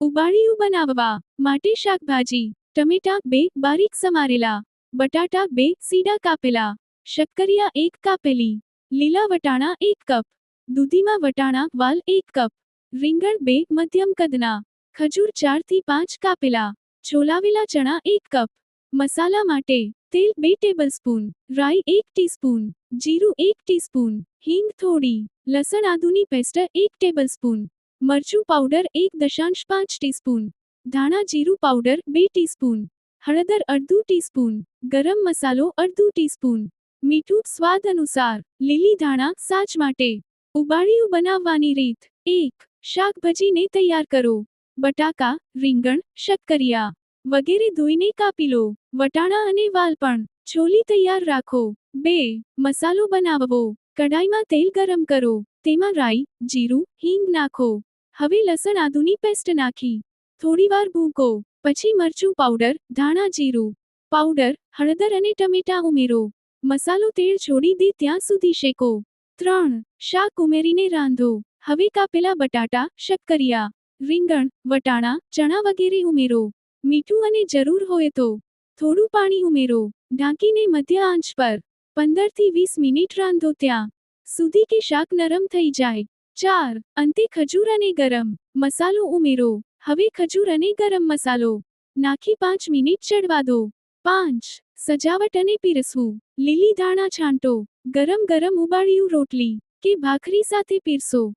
ઉબાડિયું બનાવવા માટે શાકભાજી, ટમેટાં બે બારીક સમારેલા, બટાટા બે સીડા કાપેલા, શક્કરિયા એક કાપેલી, લીલા વટાણા એક કપ, દૂધીમાં વટાણા વાલ એક કપ, રીંગણ બે મધ્યમ કદના, ખજૂર ચારથી પાંચ કાપેલા, છોલાવેલા ચણા એક કપ, મસાલા માટે તેલ બે ટેબલસ્પૂન, રાઈ એક ટીસ્પૂન, જીરું એક ટીસ્પૂન, હિંગ થોડી, લસણ આદુની પેસ્ટ એક ટેબલસ્પૂન મરચું પાવડર એક દશાંશ પાંચ ટીસ્પૂન. ધાણા જીરું પાવડર બે ટીસ્પૂન. હળદર અડધું ટીસ્પૂન. ગરમ મસાલો અડધું ટીસ્પૂન. મીઠું સ્વાદ અનુસાર લીલી ધાણા સાચ માટે. ઉબાળિયું બનાવવાની રીત. એક, શાકભાજીને તૈયાર કરો. બટાકા, રીંગણ, શક્કરિયા વગેરે ધોઈને કાપી લો. વટાણા અને વાલ પણ છોલી તૈયાર રાખો. બે, મસાલો બનાવવો. કઢાઈમાં તેલ ગરમ કરો. તેમાં રાઈ, જીરું, હિંગ નાખો. હવે લસણ આદુની પેસ્ટ નાખી. થોડીવાર ભૂકો. પછી મરચું પાવડર, ધાણા જીરું. પાવડર, હળદર અને ટમેટાં ઉમેરો. મસાલો તેલ છોડી દે ત્યાં સુધી શેકો. ત્રણ, શાક ઉમેરીને રાંધો. હવે કાપેલા બટાટા, શક્કરિયા, રીંગણ, વટાણા, ચણા વગેરે ઉમેરો. મીઠું અને જરૂર હોય તો થોડું પાણી ઉમેરો. ઢાંકીને મધ્ય આંચ પર. પંદરથી વીસ મિનિટ રાંધો ત્યાં સુધી કે શાક નરમ થઈ જાય. ચાર, અંતે ખજૂર અને ગરમ મસાલો ઉમેરો. હવે ખજૂર અને ગરમ મસાલો નાખી પાંચ મિનિટ ચડવા દો. પાંચ, સજાવટ અને પીરસવું. લીલી ધાણા છાંટો. ગરમ ગરમ ઉબાળ્યું રોટલી કે ભાખરી સાથે પીરસો.